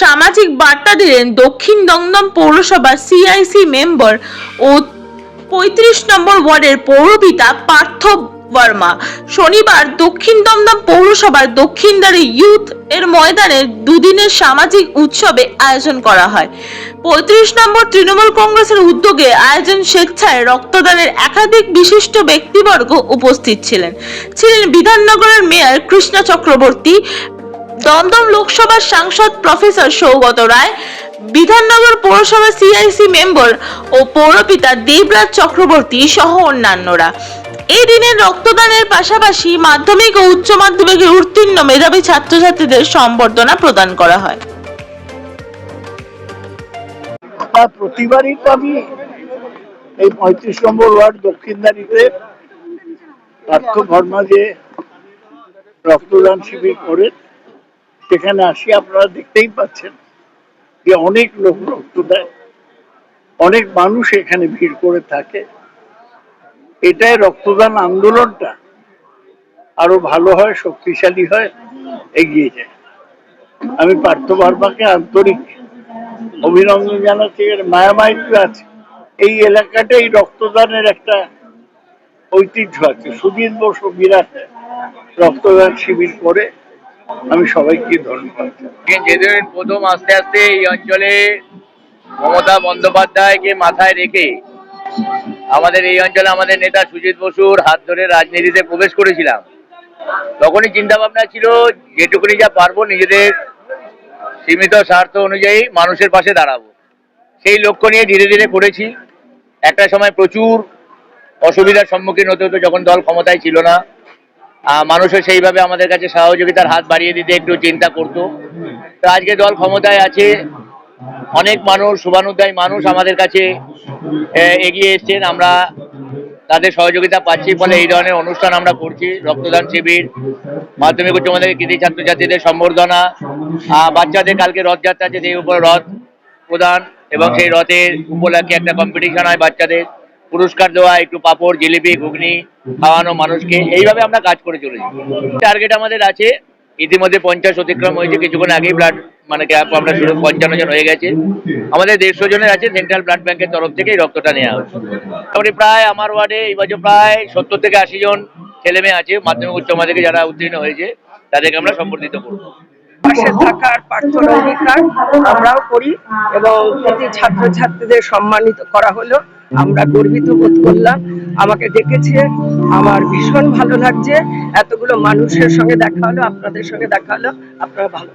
সামাজিক বার্তা দিলেন দক্ষিণ দমদম পৌরসভার সিআইসি মেম্বার ও পঁয়ত্রিশ নম্বর ওয়ার্ডের পৌরপিতা পার্থ বর্মা। শনিবার দক্ষিণ দমদম পৌরসভার দক্ষিণদারি ইউথ এর ময়দানে দুদিনের সামাজিক উৎসবে আয়োজন করা হয়। পঁয়ত্রিশ নম্বর তৃণমূল কংগ্রেসের উদ্যোগে আয়োজন স্বেচ্ছায় রক্তদানের একাধিক বিশিষ্ট ব্যক্তিবর্গ উপস্থিত ছিলেন। ছিলেন বিধাননগরের মেয়র কৃষ্ণা চক্রবর্তী দমদম লোকসভার সাংসদ প্রফেসর সৌগত রায়, বিধাননগর পৌরসভা সিআইসি মেম্বার ও পৌরপিতা দেবরাজ চক্রবর্তী সহ অন্যান্যরা। এই দিনের রক্তদানের পাশাপাশি মাধ্যমিক ও উচ্চ মাধ্যমিকে উত্তীর্ণ মেধাবী ছাত্রছাত্রীদের সম্বর্ধনা প্রদান করা হয়। প্রতিবারই তো আমি এই পঁয়ত্রিশ নম্বর ওয়ার্ড দক্ষিণদারিতে পার্থ ভর্মা যে রক্তদান শিবির করে সেখানে আসি, আপনারা দেখতেই পাচ্ছেন যে অনেক লোক রক্ত দেয়। অনেক মানুষ এখানে ভিড় করে থাকে। এটাই রক্তদান আন্দোলনটা। আরও ভালো হয়, শক্তিশালী হয়, এগিয়ে যায়। আমি পার্থ বর্মাকে আন্তরিক অভিনন্দন জানাচ্ছি। এর মায়ামায়িত্ব আছে। এই এলাকাটা এই রক্তদানের একটা ঐতিহ্য আছে। সুধীর বসু রক্তদান শিবির করে আমি সবাইকে ধন্যবাদ। যেদিন প্রথম আস্তে আস্তে এই অঞ্চলে মমতা বন্দ্যোপাধ্যায়কে মাথায় রেখে আমাদের এই অঞ্চলে আমাদের নেতা সুজিত বসুর হাত ধরে রাজনীতিতে প্রবেশ করেছিলাম, তখনই চিন্তা ভাবনা ছিল যেটুকুনি যা পারব নিজেদের সীমিত স্বার্থ অনুযায়ী মানুষের পাশে দাঁড়াবো। সেই লক্ষ্য নিয়ে ধীরে ধীরে করেছি। একটা সময় প্রচুর অসুবিধার সম্মুখীন হতে হতো যখন দল ক্ষমতায় ছিল না। মানুষও সেইভাবে আমাদের কাছে সহযোগিতার হাত বাড়িয়ে দিতে একটু চিন্তা করতো। তো আজকে দল ক্ষমতায় আছে, অনেক মানুষ শুভানুদ্দায়ী মানুষ আমাদের কাছে এগিয়ে এসছেন। আমরা তাদের সহযোগিতা পাচ্ছি ফলে এই ধরনের অনুষ্ঠান আমরা করছি। রক্তদান শিবির, মাধ্যমিক উচ্চ মাধ্যমিক কৃতি ছাত্রছাত্রীদের সম্বর্ধনা বাচ্চাদের কালকে রথযাত্রা আছে, সেই উপর রথ প্রদান এবং সেই রথের উপলক্ষে একটা কম্পিটিশন হয় বাচ্চাদের। পুরস্কার দেওয়া, একটু পাপড়, জিলিপি, ঘুগনি খাওয়ানো মানুষকে, এইভাবে আমরা কাজ করে চলেছি। টার্গেট আমাদের আছে, ইতিমধ্যে পঞ্চাশ অতিক্রম হয়েছে, কিছুক্ষণ আগেই ব্লাড মানে ক্যাম্প আমরা শুরু পঞ্চান্ন জন হয়ে গেছে। আমাদের দেড়শো জনের আছে সেন্ট্রাল ব্লাড ব্যাংকের তরফ থেকে এই রক্তটা নেওয়া হচ্ছে মোটামুটি প্রায় আমার ওয়ার্ডে এই বছর প্রায় সত্তর থেকে আশি জন ছেলে মেয়ে আছে, মাধ্যমিক, উচ্চ মাধ্যমিকে যারা উত্তীর্ণ হয়েছে, তাদেরকে আমরা সম্বর্ধিত করব। আমরাও করি, এবং কৃতি ছাত্রছাত্রীদের সম্মানিত করা হলো। আমরা গর্বিত বোধ করলাম। আমাকে ডেকেছে। আমার ভীষণ ভালো লাগছে। এতগুলো মানুষের সঙ্গে দেখা হলো, আপনাদের সঙ্গে দেখা হলো। আপনারা ভালো